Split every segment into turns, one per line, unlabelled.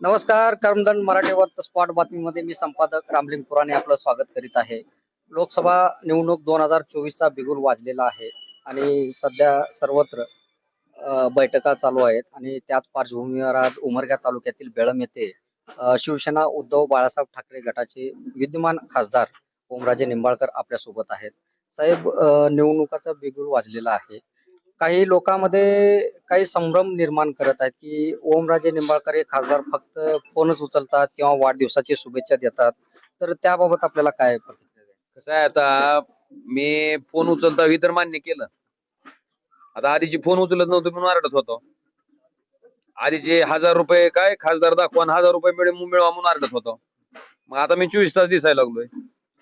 नमस्कार कर्मदंड मराठी वर्त स्पॉट बातमीमध्ये मी संपादक रामलिंग पुराणे आपलं स्वागत करीत आहे. लोकसभा निवडणूक दोन हजार चोवीसचा बिगुल वाजलेला आहे आणि सध्या सर्वत्र बैठका चालू आहेत आणि त्याच पार्श्वभूमीवर आज उमरगा तालुक्यातील बेळम येथे शिवसेना उद्धव बाळासाहेब ठाकरे गटाचे विद्यमान खासदार ओमराजे निंबाळकर आपल्यासोबत आहेत. साहेब निवडणुकाचा बिगुल वाजलेला आहे. काही लोकांमध्ये काही संभ्रम निर्माण करत आहेत की ओमराजे निंबाळकर हे खासदार फक्त फोनच उचलतात किंवा वाढदिवसाची शुभेच्छा देतात? तर त्याबाबत आपल्याला काय प्रतिक्रिया द्यायची?
कसं? आहे आता मी फोन उचलता ही तर मान्य केलं. आता आधीची फोन उचलत नव्हतं म्हणून आरडत होतो. आधीचे हजार रुपये काय? खासदार दाखवा आणि हजार रुपये मिळून मिळवा म्हणून आरडत होतो. मग आता मी चोवीस तास दिसायला लागलोय.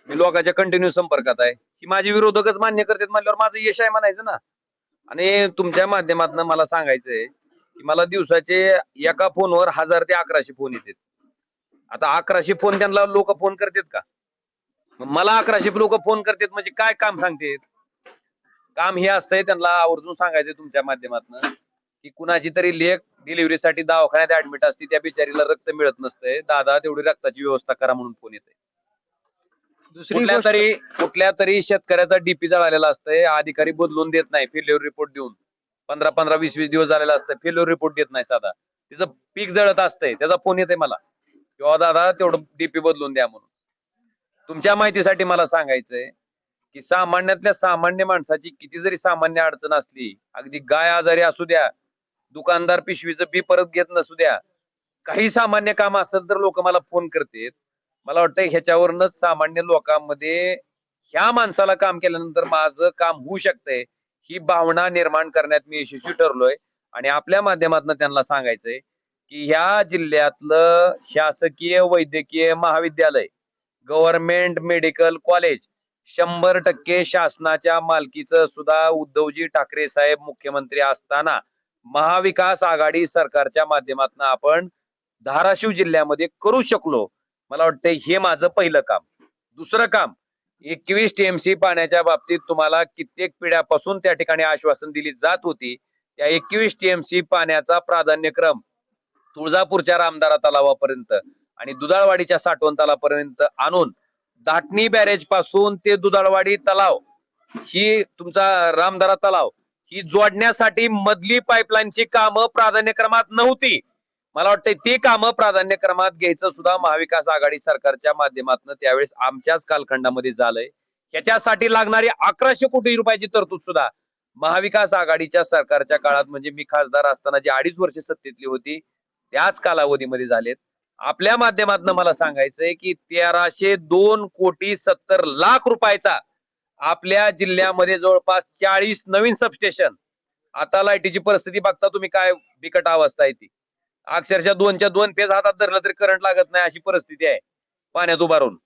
मी लोकांच्या कंटिन्यू संपर्कात आहे. की माझे विरोधकच मान्य करतात म्हणल्यावर माझं यश आहे म्हणायचं ना. आणि तुमच्या माध्यमातून मला सांगायचंय की मला दिवसाचे एका फोनवर हजार ते अकराशे फोन येतात. आता अकराशे फोन त्यांना लोक फोन करतात का? मग मला अकराशे लोक फोन करतात म्हणजे काय काम सांगतात? काम हे असतंय त्यांना आवर्जून सांगायचंय तुमच्या माध्यमातून की कुणाची तरी लेख डिलिव्हरीसाठी दवाखान्यात ऍडमिट असते त्या बिचारीला रक्त मिळत नसतंय. दादा तेवढी रक्ताची व्यवस्था करा म्हणून फोन येते
दुसरी
कुठल्या
गोष्ट
तरी कुठल्या तरी शेतकऱ्याचा डीपी जळालेला असतंय. अधिकारी बदलून देत नाही. फेल्युअर रिपोर्ट देऊन. पंधरा पंधरा वीस वीस दिवस झालेला असतं फेल्युअर रिपोर्ट देत नाही साधा. तिचं पीक जळत असतंय. त्याचा फोन येते मला. किंवा दादा तेवढं डीपी बदलून द्या म्हणून. तुमच्या माहितीसाठी मला सांगायचंय की सामान्यातल्या सामान्य माणसाची किती जरी सामान्य अडचण असली अगदी गाय आजारी असू द्या दुकानदार पिशवीचं बी परत घेत नसू द्या काही सामान्य काम असेल तर लोक मला फोन करतात. मला वाटतं ह्याच्यावरूनच सामान्य लोकांमध्ये ह्या माणसाला काम केल्यानंतर माझं काम होऊ शकतंय ही भावना निर्माण करण्यात मी यशस्वी ठरलोय. आणि आपल्या माध्यमातून त्यांना सांगायचंय की ह्या जिल्ह्यातलं शासकीय वैद्यकीय महाविद्यालय गव्हर्नमेंट मेडिकल कॉलेज शंभर टक्के शासनाच्या मालकीचं सुद्धा उद्धवजी ठाकरे साहेब मुख्यमंत्री असताना महाविकास आघाडी सरकारच्या माध्यमातून आपण धाराशिव जिल्ह्यामध्ये करू शकलो. मला वाटतं हे माझं पहिलं काम. दुसरं काम एकवीस टीएमसी पाण्याच्या बाबतीत तुम्हाला कित्येक पिढ्यापासून त्या ठिकाणी आश्वासन दिली जात होती. त्या एकवीस टीएमसी पाण्याचा प्राधान्यक्रम तुळजापूरच्या रामदारा तलावापर्यंत आणि दुधाळवाडीच्या साठवण तलावापर्यंत आणून दाटणी बॅरेजपासून ते दुधाळवाडी तलाव ही तुमचा रामदारा तलाव ही जोडण्यासाठी मधली पाईपलाईनची कामं प्राधान्यक्रमात नव्हती. मला वाटतं ती कामं प्राधान्यक्रमात घ्यायचं सुद्धा महाविकास आघाडी सरकारच्या माध्यमातून त्यावेळेस आमच्याच कालखंडामध्ये झालंय. याच्यासाठी लागणारी अकराशे कोटी रुपयाची तरतूद सुद्धा महाविकास आघाडीच्या सरकारच्या काळात म्हणजे मी खासदार असताना जी अडीच वर्ष सत्तेतली होती त्याच कालावधीमध्ये झालेत. आपल्या माध्यमातून मला सांगायचंय की तेराशे दोन कोटी सत्तर लाख रुपयाचा आपल्या जिल्ह्यामध्ये जवळपास चाळीस नवीन सबस्टेशन आता लाईटीची परिस्थिती बघता तुम्ही काय बिकट अवस्था आहे ती. अक्षरशः दोनच्या दोन पेज हातात धरलं तरी करंट लागत नाही अशी परिस्थिती आहे. पाण्यात उभारून.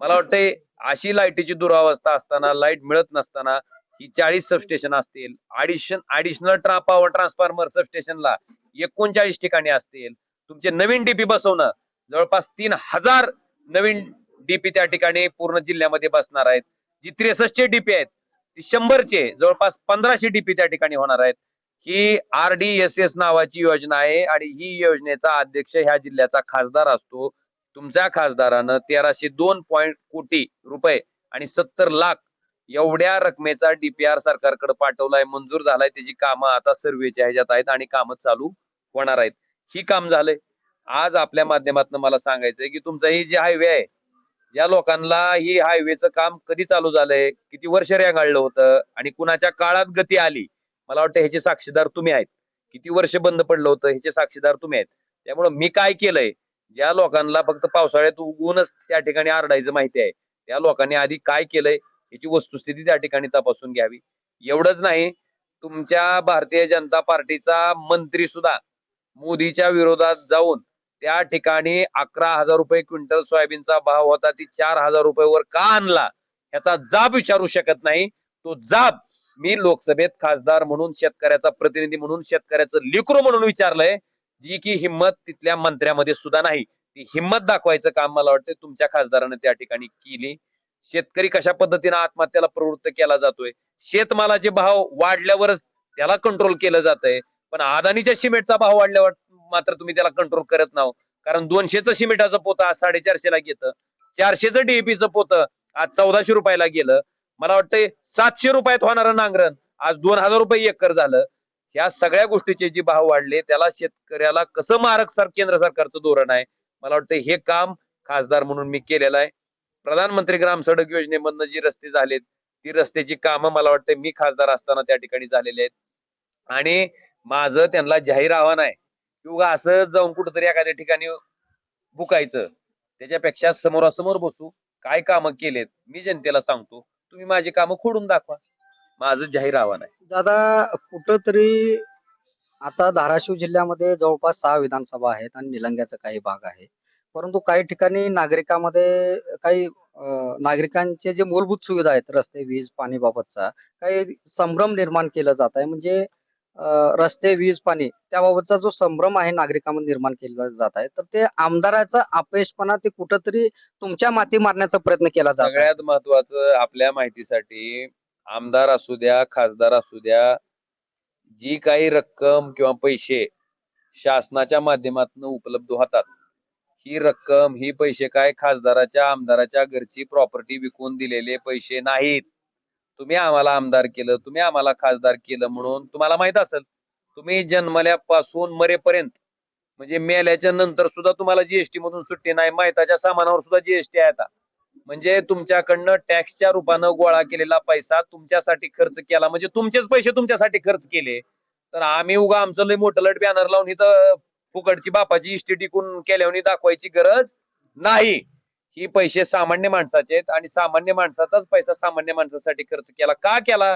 मला वाटतंय अशी लाईटीची दुरावस्था असताना लाइट मिळत नसताना ही चाळीस सबस्टेशन असतील. Addition additional tra power transformer सबस्टेशनला एकोणचाळीस ठिकाणी असतील. तुमचे नवीन डीपी बसवणं जवळपास तीन हजार नवीन डीपी त्या ठिकाणी पूर्ण जिल्ह्यामध्ये बसणार आहेत. जी त्रेसष्टचे डीपी आहेत ती शंभरचे जवळपास पंधराशे डीपी त्या ठिकाणी होणार आहेत. ही आर डी एस एस नावाची योजना आहे आणि ही योजनेचा अध्यक्ष ह्या जिल्ह्याचा खासदार असतो. तुमच्या खासदारानं तेराशे दोन पॉईंट कोटी रुपये आणि सत्तर लाख एवढ्या रकमेचा डीपीआर सरकारकडे पाठवलाय मंजूर झालाय. त्याची कामं आता सर्वेच्या ह्याच्यात आहेत आणि कामं चालू होणार आहेत. ही काम झालंय. आज आपल्या माध्यमातून मला सांगायचंय की तुमचं ही जे हायवे आहे ज्या लोकांना ही हायवेचं काम कधी चालू झालंय किती वर्ष रेंगाळलं होतं आणि कुणाच्या काळात गती आली? मला वाटतं ह्याचे साक्षीदार तुम्ही आहेत. किती वर्ष बंद पडलं होतं ह्याचे साक्षीदार तुम्ही आहेत. त्यामुळे मी काय केलंय ज्या लोकांना फक्त पावसाळ्यात उगवूनच त्या ठिकाणी आरडायचं माहिती आहे त्या लोकांनी आधी काय केलंय याची वस्तुस्थिती त्या ठिकाणी तपासून घ्यावी. एवढंच नाही तुमच्या भारतीय जनता पार्टीचा मंत्री सुद्धा मोदीच्या विरोधात जाऊन त्या ठिकाणी अकरा हजार रुपये क्विंटल सोयाबीनचा भाव होता ती चार हजार रुपये वर का आणला याचा जाब विचारू शकत नाही. तो जाब मी लोकसभेत खासदार म्हणून शेतकऱ्याचा प्रतिनिधी म्हणून शेतकऱ्याचं लिकरू म्हणून विचारलंय जी की हिंमत तिथल्या मंत्र्यामध्ये सुद्धा नाही. ती हिंमत दाखवायचं काम मला वाटतं तुमच्या खासदारानं त्या ठिकाणी केली. शेतकरी कशा पद्धतीने आत्महत्याला प्रवृत्त केला जातोय? शेतमालाचे भाव वाढल्यावरच त्याला कंट्रोल केलं जातंय. पण अदानीच्या सिमेंटचा भाव वाढल्यावर मात्र तुम्ही त्याला कंट्रोल करत नाहो. कारण दोनशेचं सिमेंटाचं पोतं आज साडेचारशेला घेतं चारशेचं डीएपीचं पोतं आज चौदाशे रुपयाला गेलं. मला वाटतंय सातशे रुपयात होणारं नांगरण. आज दोन हजार रुपये एकर झालं. ह्या सगळ्या गोष्टीचे जे भाव वाढले त्याला शेतकऱ्याला कसं मारक सर केंद्र सरकारचं धोरण आहे? मला वाटतं हे काम खासदार म्हणून मी केलेलं आहे. प्रधानमंत्री ग्राम सडक योजनेमधनं जी रस्ते झालेत ती रस्त्याची कामं मला वाटतं मी खासदार असताना त्या ठिकाणी झालेली आहेत. आणि माझं त्यांना जाहीर आव्हान आहे किंवा असं जाऊन कुठंतरी एखाद्या ठिकाणी बुकायचं त्याच्यापेक्षा समोरासमोर बसू. काय कामं केलेत मी जनतेला सांगतो. तुम्ही माझी कामं खोडून दाखवा. माझं जाहीर आव्हान आहे.
दादा कुठंतरी आता धाराशिव जिल्ह्यामध्ये जवळपास सहा विधानसभा आहेत आणि निलंग्याचा काही भाग आहे. परंतु काही ठिकाणी नागरिकांमध्ये काही नागरिकांचे जे मूलभूत सुविधा आहेत रस्ते वीज पाणी बाबतचा काही संभ्रम निर्माण केला जात आहे. म्हणजे रस्ते वीज पाणी त्याबाबतचा जो संभ्रम आहे नागरिकांमध्ये निर्माण केला जात आहे तर ते आमदाराचा अपयशपणा ते कुठंतरी तुमच्या माती मारण्याचा प्रयत्न केला जातो
सगळ्यात महत्वाचं आपल्या माहितीसाठी आमदार असू द्या खासदार असू द्या जी काही रक्कम किंवा पैसे शासनाच्या माध्यमातून उपलब्ध होतात ही रक्कम ही पैसे काय खासदाराच्या आमदाराच्या घरची प्रॉपर्टी विकून दिलेले पैसे नाहीत. तुम्ही आम्हाला आमदार केलं तुम्ही आम्हाला खासदार केलं म्हणून तुम्हाला माहीत असेल तुम्ही जन्मल्यापासून मरेपर्यंत म्हणजे मेल्याच्या नंतर सुद्धा तुम्हाला जीएसटी मधून सुट्टी नाही माहिताच्या सामानावर सुद्धा जीएसटी आहे आता. म्हणजे तुमच्याकडनं टॅक्सच्या रूपानं गोळा केलेला पैसा तुमच्यासाठी खर्च केला म्हणजे तुमचेच पैसे तुमच्यासाठी खर्च केले. तर आम्ही उगा आमचं लय मोठं लट बॅनर लावून इथं फुकटची बापाची इष्टी टिकून केल्यावर दाखवायची गरज नाही. ही पैसे सामान्य माणसाचे आहेत आणि सामान्य माणसाचाच पैसा सामान्य माणसासाठी खर्च केला. का केला?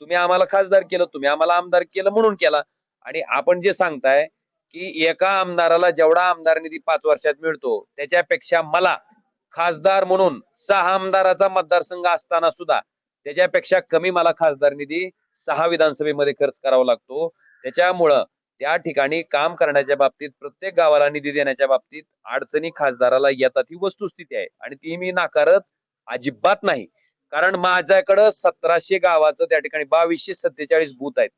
तुम्ही आम्हाला खासदार केलं तुम्ही आम्हाला आमदार केलं म्हणून केला. आणि आपण जे सांगताय की एका आमदाराला जेवढा आमदार निधी पाच वर्षात मिळतो त्याच्यापेक्षा मला खासदार म्हणून सहा आमदाराचा मतदारसंघ असताना सुद्धा त्याच्यापेक्षा कमी मला खासदार निधी सहा विधानसभेमध्ये खर्च करावा लागतो. त्याच्यामुळं त्या ठिकाणी काम करण्याच्या बाबतीत प्रत्येक गावाला निधी देण्याच्या बाबतीत अडचणी खासदाराला येतात ही वस्तुस्थिती आहे. आणि ती मी नाकारत अजिबात नाही. कारण माझ्याकडं सतराशे गावाचं त्या ठिकाणी बावीसशे सत्तेचाळीस बूथ आहेत.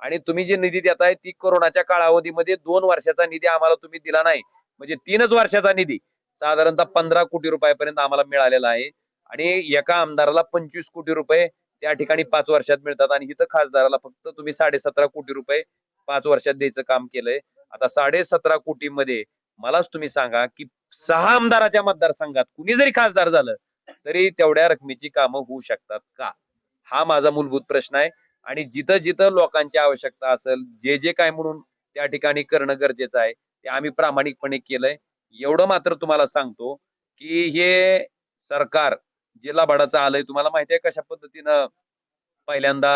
आणि तुम्ही जे निधी देताय ती कोरोनाच्या कालावधीमध्ये दोन वर्षाचा निधी आम्हाला तुम्ही दिला नाही. म्हणजे तीनच वर्षाचा निधी. साधारणतः पंधरा कोटी रुपयापर्यंत आम्हाला मिळालेला आहे. आणि एका आमदाराला पंचवीस कोटी रुपये त्या ठिकाणी पाच वर्षात मिळतात. आणि इथं खासदाराला फक्त तुम्ही साडे सतरा कोटी रुपये पाच वर्षात द्यायचं काम केलंय. आता साडे सतरा कोटी मध्ये मलाच तुम्ही सांगा की सहा आमदाराच्या मतदारसंघात कुणी जरी खासदार झालं तरी तेवढ्या रकमेची कामं होऊ शकतात का? हा माझा मूलभूत प्रश्न आहे. आणि जिथं जिथं लोकांची आवश्यकता असेल जे जे काय म्हणून त्या ठिकाणी करणं गरजेचं आहे ते आम्ही प्रामाणिकपणे केलंय. एवढं मात्र तुम्हाला सांगतो की हे सरकार जे भाडाचं आलंय तुम्हाला माहिती आहे कशा पद्धतीनं पहिल्यांदा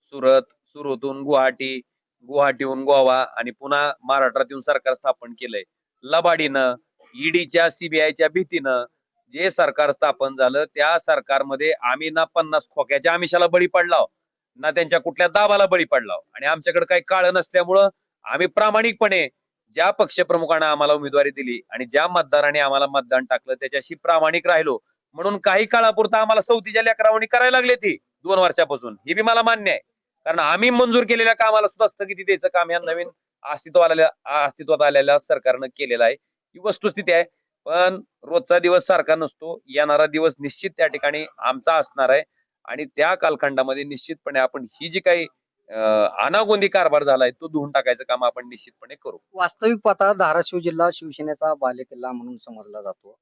सुरत सुरतून गुवाहाटी गुवाहाटीहून गोवा आणि पुन्हा महाराष्ट्रात येऊन सरकार स्थापन केलंय. लबाडीनं ईडीच्या सीबीआयच्या भीतीनं जे सरकार स्थापन झालं त्या सरकारमध्ये आम्ही ना पन्नास खोक्याच्या आमिषाला बळी पडलाव ना त्यांच्या कुठल्या दाबाला बळी पडलाव आणि आमच्याकडे काही काळ नसल्यामुळं आम्ही प्रामाणिकपणे ज्या पक्षप्रमुखांना आम्हाला उमेदवारी दिली आणि ज्या मतदाराने आम्हाला मतदान टाकलं त्याच्याशी प्रामाणिक राहिलो. म्हणून काही काळापुरता आम्हाला सौतीच्या लेकरावणी करायला लागले ती दोन वर्षापासून. हे बी मला मान्य आहे. कारण आम्ही मंजूर केलेल्या कामाला सुद्धा स्थगिती द्यायचं काम या नवीन अस्तित्वाला अस्तित्वात आलेल्या सरकारनं केलेलं आहे. ही वस्तुस्थिती आहे. पण रोजचा दिवस सारखा नसतो. येणारा दिवस निश्चित त्या ठिकाणी आमचा असणार आहे. आणि त्या कालखंडामध्ये निश्चितपणे आपण ही जी काही अनागोंदी कारभार झालाय तो धुवून टाकायचं काम आपण निश्चितपणे करू.
वास्तविक पाहता धाराशिव जिल्हा शिवसेनेचा बालेकिल्ला म्हणून समजला जातो.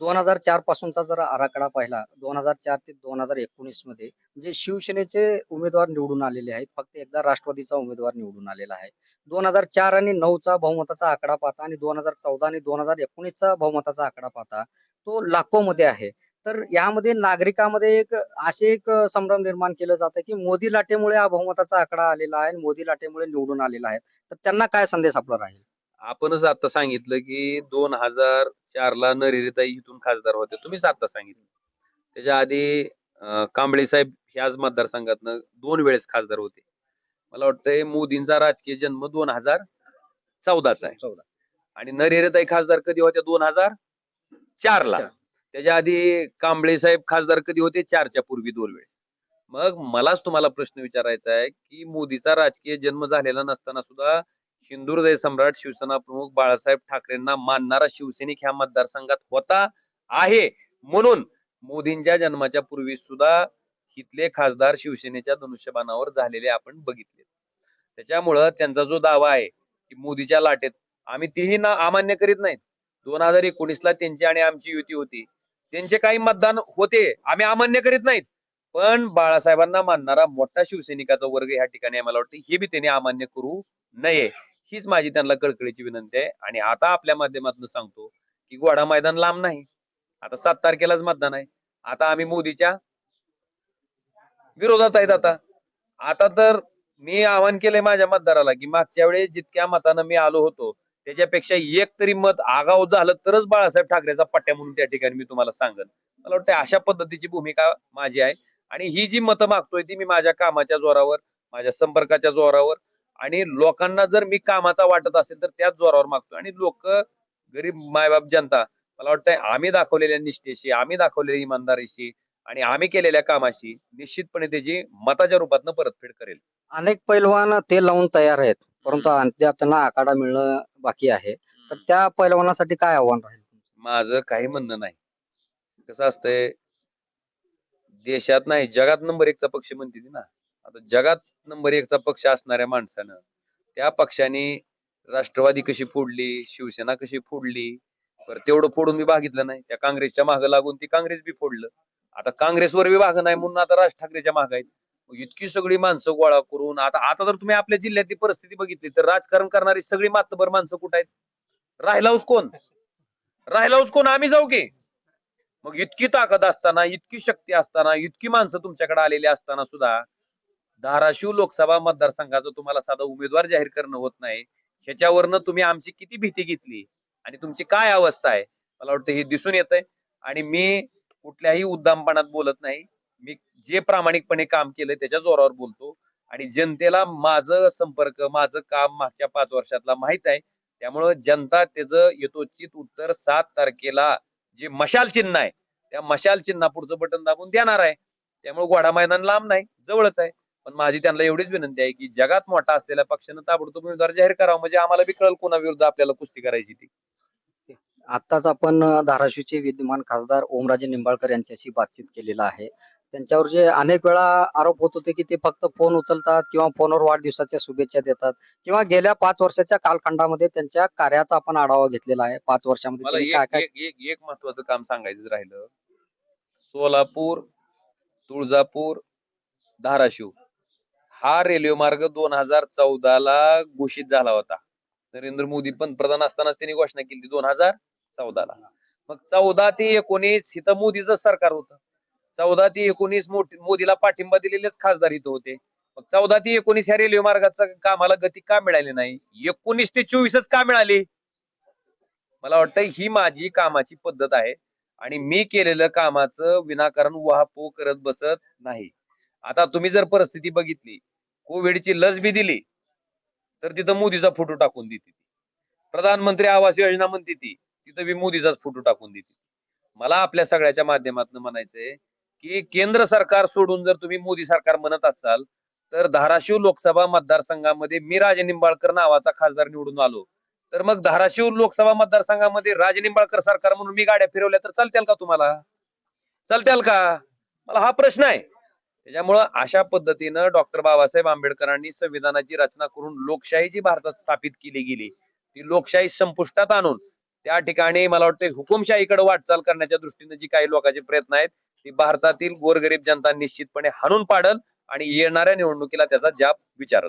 दोन हजार चार पासूनचा जर आराखडा पाहिला दोन हजार चार ते दोन हजार एकोणीसमध्ये म्हणजे शिवसेनेचे उमेदवार निवडून आलेले आहेत फक्त एकदा राष्ट्रवादीचा उमेदवार निवडून आलेला आहे. दोन हजार चार आणि नऊचा बहुमताचा आकडा पाहता आणि दोन हजार चौदा आणि दोन हजार एकोणीसचा बहुमताचा आकडा पाहता तो लाखो मध्ये आहे. तर यामध्ये नागरिकांमध्ये एक असे एक संभ्रम निर्माण केलं जातं की मोदी लाटेमुळे हा बहुमताचा आकडा आलेला आहे आणि मोदी लाटेमुळे निवडून आलेला आहे. तर त्यांना काय संदेश आपला राहील?
आपणच आता सांगितलं की दोन हजार चार ला नरेरिताई इथून खासदार होते. तुम्हीच आता सांगितलं. त्याच्या आधी कांबळे साहेब ह्याच मतदारसंघातनं दोन वेळेस खासदार होते. मला वाटतंय मोदींचा राजकीय जन्म दोन हजार चौदाचा आहे. आणि नरेरिताई खासदार कधी होत्या दोन हजार चार. ला. त्याच्या आधी कांबळे साहेब खासदार कधी होते? चारच्या पूर्वी दोन वेळेस. मग मलाच तुम्हाला प्रश्न विचारायचा आहे की मोदीचा राजकीय जन्म झालेला नसताना सुद्धा हिंदुहृदय सम्राट शिवसेना प्रमुख बाळासाहेब ठाकरेंना मानणारा शिवसैनिक ह्या मतदारसंघात होता आहे. म्हणून मोदींच्या जन्माच्या पूर्वी सुद्धा इथले खासदार शिवसेनेच्या धनुष्यबाणावर झालेले आपण बघितले. त्याच्यामुळं त्यांचा जो दावा आहे की मोदीच्या लाटेत आम्ही तेही ना अमान्य करीत नाहीत. दोन हजार एकोणीस ला त्यांची आणि आमची युती होती. त्यांचे काही मतदान होते आम्ही अमान्य करीत नाहीत. पण बाळासाहेबांना मानणारा मोठा शिवसैनिकाचा वर्ग या ठिकाणी आम्हाला वाटतं हे बी त्यांनी अमान्य करू नये. हीच माझी त्यांना कळकळीची विनंती आहे. आणि आता आपल्या माध्यमातून सांगतो की गोडा मैदान लांब नाही. आता सात तारखेलाच मतदान आहे. आता आम्ही मोदीच्या विरोधात आहेत आता. आता तर मी आवाहन केलंय माझ्या मतदाराला की मागच्या वेळेस जितक्या मतानं मी आलो होतो त्याच्यापेक्षा एक तरी मत आगाव झालं तरच बाळासाहेब ठाकरेचा पट्ट्या म्हणून त्या ठिकाणी मी तुम्हाला सांगेन. मला वाटतं अशा पद्धतीची भूमिका माझी आहे. आणि ही जी मतं मागतोय ती मी माझ्या कामाच्या जोरावर माझ्या संपर्काच्या जोरावर आणि लोकांना जर मी कामाचा वाटत असेल तर त्याच जोरावर मागतोय. आणि लोक गरीब मायबाप जनता मला वाटतंय आम्ही दाखवलेल्या निष्ठेशी आम्ही दाखवलेल्या इमानदारीशी आणि आम्ही केलेल्या कामाशी निश्चितपणे त्याची मताच्या रूपातनं परतफेड करेल.
अनेक पैलवान ते लावून तयार आहेत. परंतु त्यांना आखाडा मिळणं बाकी आहे. तर त्या पैलवानासाठी काय आव्हान राहील?
माझं काही म्हणणं नाही. कसं असतंय देशात नाही जगात नंबर एकचा पक्ष म्हणते ना. आता जगात नंबर एकचा पक्ष असणाऱ्या माणसानं त्या पक्षाने राष्ट्रवादी कशी फोडली शिवसेना कशी फोडली बरं तेवढं फोडून मी बघितलं नाही. त्या काँग्रेसच्या मागं लागून ती काँग्रेस बी फोडलं. आता काँग्रेसवर बी भाग नाही म्हणून आता राज ठाकरेच्या माग आहेत. इतकी सगळी माणसं गोळा करून आता आता जर तुम्ही आपल्या जिल्ह्यातली परिस्थिती बघितली तर राजकारण करणारी सगळी मातभर माणसं कुठं आहेत? राहिलाच कोण? राहिलाच कोण? आम्ही जाऊ की. मग इतकी ताकद असताना इतकी शक्ती असताना इतकी माणसं तुमच्याकडे आलेली असताना सुद्धा धाराशिव लोकसभा मतदारसंघाचा तुम्हाला साधा उमेदवार जाहीर करणं होत नाही. ह्याच्यावरनं तुम्ही आमची किती भीती घेतली? आणि तुमची काय अवस्था आहे? मला वाटतं हे दिसून येत आहे आणि मी कुठल्याही उद्दामपणात बोलत नाही. मी जे प्रामाणिकपणे काम केलंय त्याच्या जोरावर बोलतो. आणि जनतेला माझं संपर्क माझं काम मागच्या पाच वर्षातला माहीत आहे. त्यामुळं जनता त्याचं यथोचित उत्तर सात तारखेला जे मशाल चिन्ह आहे त्या मशाल चिन्हा पुढचं बटन दाबून देणार आहे. त्यामुळे घोडा मैदान लांब नाही जवळच आहे. पण माझी त्यांना एवढीच विनंती आहे की जगात मोठा असलेल्या पक्षानं ताबडतोब उमेदवार जाहीर करावा. म्हणजे आम्हाला बी कळल कोणाविरुद्ध आपल्याला कुस्ती करायची ती.
आताच आपण धाराशिवचे विद्यमान खासदार ओमराजे निंबाळकर यांच्याशी बातचीत केलेला आहे. त्यांच्यावर जे अनेक वेळा आरोप होत होते की ते फक्त फोन उचलतात किंवा फोनवर वाढदिवसाच्या शुभेच्छा देतात किंवा गेल्या पाच वर्षाच्या कालखंडामध्ये त्यांच्या कार्याचा आपण आढावा घेतलेला आहे. पाच वर्षामध्ये काय काय
एक महत्वाचं काम सांगायचं राहिलं. सोलापूर तुळजापूर धाराशिव. हा रेल्वे मार्ग दोन हजार चौदा ला घोषित झाला होता. नरेंद्र मोदी पंतप्रधान असताना त्यांनी घोषणा केली दोन हजार चौदाला. मग चौदा ते एकोणीस इथं मोदीचं सरकार होतं. चौदा ते एकोणीस मोदीला पाठिंबा दिलेलेच खासदार इथं होते. मग चौदा ते एकोणीस ह्या रेल्वे मार्गाचा कामाला गती का मिळाली नाही? एकोणीस ते चोवीसच का मिळाली? मला वाटतं ही माझी कामाची पद्धत आहे आणि मी केलेलं कामाचं विनाकारण वाहपो करत बसत नाही. आता तुम्ही जर परिस्थिती बघितली कोविडची लस बी दिली तर तिथं मोदीचा फोटो टाकून देते प्रधानमंत्री आवास योजना म्हणते ती तिथं बी मोदीचाच फोटो टाकून देते मला आपल्या सगळ्याच्या माध्यमातून म्हणायचंय की केंद्र सरकार सोडून जर तुम्ही मोदी सरकार म्हणत असाल तर धाराशिव लोकसभा मतदारसंघामध्ये मी राजनिंबाळकर नावाचा खासदार निवडून आलो. तर मग धाराशिव लोकसभा मतदारसंघामध्ये राजनिंबाळकर सरकार म्हणून मी गाड्या फिरवल्या तर चालतील का तुम्हाला? चालत्याल का? मला हा प्रश्न आहे. त्याच्यामुळं अशा पद्धतीनं डॉक्टर बाबासाहेब आंबेडकरांनी संविधानाची रचना करून लोकशाही जी भारतात स्थापित केली गेली. ती लोकशाही संपुष्टात आणून त्या ठिकाणी मला वाटतं हुकुमशाहीकडे वाटचाल करण्याच्या दृष्टीने जी काही लोकांचे प्रयत्न आहेत ती भारतातील गोरगरीब जनता निश्चितपणे हाणून पाडल आणि येणाऱ्या निवडणुकीला त्याचा जाब विचारल.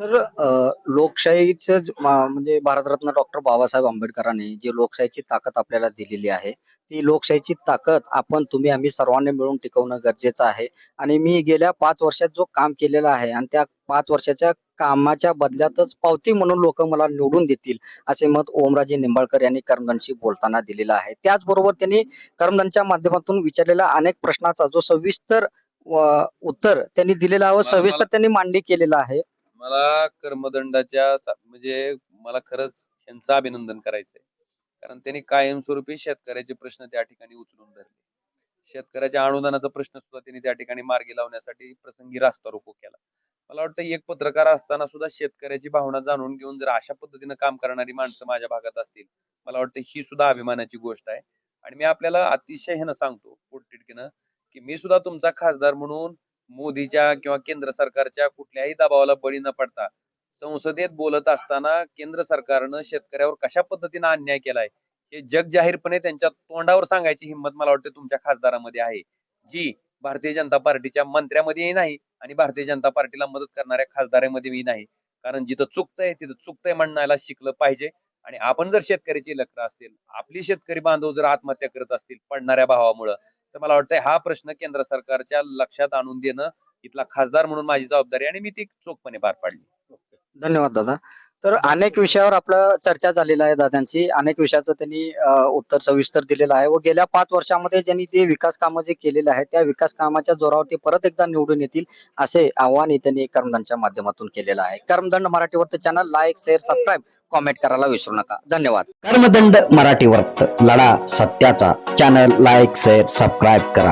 तर अ, लोकशाहीचं म्हणजे भारतरत्न डॉक्टर बाबासाहेब आंबेडकरांनी जी लोकशाहीची ताकद आपल्याला दिलेली आहे ती लोकशाहीची ताकद आपण तुम्ही आम्ही सर्वांनी मिळून टिकवणं गरजेचं आहे. आणि मी गेल्या पाच वर्षात जो काम केलेलं आहे आणि त्या पाच वर्षाच्या कामाच्या बदल्यातच पावती म्हणून लोक मला निवडून देतील असे मत ओमराजे निंबाळकर यांनी करमदनशी बोलताना दिलेलं आहे. त्याचबरोबर त्यांनी करमदनच्या माध्यमातून विचारलेल्या अनेक प्रश्नाचा जो सविस्तर उत्तर त्यांनी दिलेला व सविस्तर त्यांनी मांडणी केलेला आहे.
मला कर्मदंडाच्या म्हणजे मला खरंच यांचं अभिनंदन करायचंय. कारण त्यांनी कायमस्वरूपी शेतकऱ्याचे प्रश्न त्या ठिकाणी उचलून धरले. शेतकऱ्याच्या अनुदानाचा प्रश्न सुद्धा त्यांनी त्या ठिकाणी मार्गी लावण्यासाठी प्रसंगी रास्ता रोको केला. मला वाटतं एक पत्रकार असताना सुद्धा शेतकऱ्याची भावना जाणून घेऊन जर अशा पद्धतीनं काम करणारी माणसं माझ्या भागात असतील मला वाटतं ही सुद्धा अभिमानाची गोष्ट आहे. आणि मी आपल्याला अतिशय ह्यानं सांगतो पोटतिडकीनं की मी सुद्धा तुमचा खासदार म्हणून मोदीच्या किंवा केंद्र सरकारच्या कुठल्याही दबावाला बळी न पडता संसदेत बोलत असताना केंद्र सरकारनं शेतकऱ्यावर कशा पद्धतीनं अन्याय केलाय हे जग जाहीरपणे त्यांच्या तोंडावर सांगायची हिंमत मला वाटते तुमच्या खासदारामध्ये आहे. जी भारतीय जनता पार्टीच्या मंत्र्यामध्येही नाही आणि भारतीय जनता पार्टीला मदत करणाऱ्या खासदारामध्येही नाही. कारण जिथं चुकतंय तिथं चुकतंय म्हणायला शिकलं पाहिजे. आणि आपण जर शेतकऱ्याची लकर असतील आपली शेतकरी बांधव जर आत्महत्या करत असतील पडणाऱ्या भावामुळं तर मला वाटतंय हा प्रश्न केंद्र सरकारच्या लक्षात आणून देणं इथला खासदार म्हणून माझी जबाबदारी आणि मी ती चोखपणे पार पाडली.
धन्यवाद दादा. तर अनेक विषयावर आपलं चर्चा झालेला आहे दादांची अनेक विषयाचं त्यांनी उत्तर सविस्तर दिलेलं आहे व गेल्या पाच वर्षामध्ये ज्यांनी ते विकास कामं जे केलेले आहेत त्या विकास कामाच्या जोरावर ते परत एकदा निवडून येतील असे आव्हान त्यांनी कर्मदंडच्या माध्यमातून केलेलं आहे. Karmadand मराठीवरचं channel like share subscribe comment करायला विसरू नका. धन्यवाद.
कर्मदंड मराठी लढा सत्याचा. चॅनल लाईक शेअर सबस्क्राईब करा.